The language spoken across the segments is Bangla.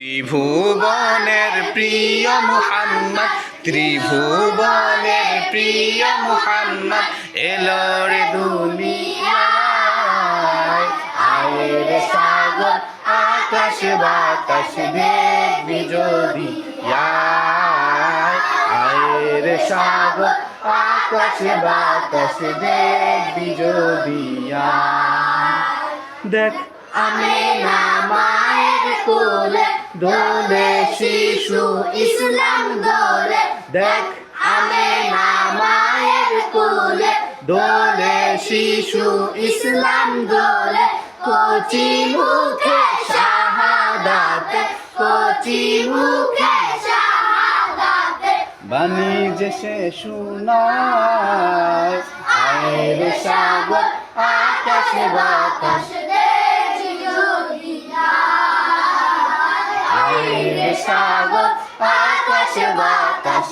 ত্রিভুবনের প্রিয় মুহাম্মদ, ত্রিভুবনের প্রিয় মুহাম্মদ, এলো রে দুনিয়ায়। আয়ের সাগর, আকাশ, বাতাস, দেখবি যদি আয় আয়ের সাগর, আকাশ, বাতাস, দেখবি যদি দেখ, আমি না মায়ের কোলে দোলে শিশু ইসলাম দোলে। দেখ আমি মায়ের কোলে। দোলে শিশু ইসলাম দোলে। কচি মুখে শাহাদাতে, কচি মুখে শাহাদাতে। বাণী যে সে শুনায়, আয়ের সাগর, আকাশে বাতাস সাগর আকাশে বাতাস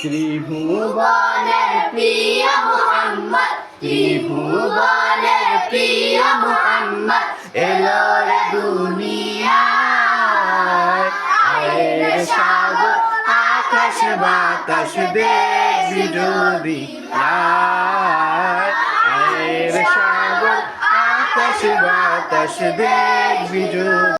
ত্রিভুবনের প্রিয় মুহাম্মদ ত্রিভুবনের প্রিয় মুহাম্মদ এলো রে দুনিয়ায় আয়ের সাগর আকাশ বাতাস দেখবি যদি আয়ের সাগর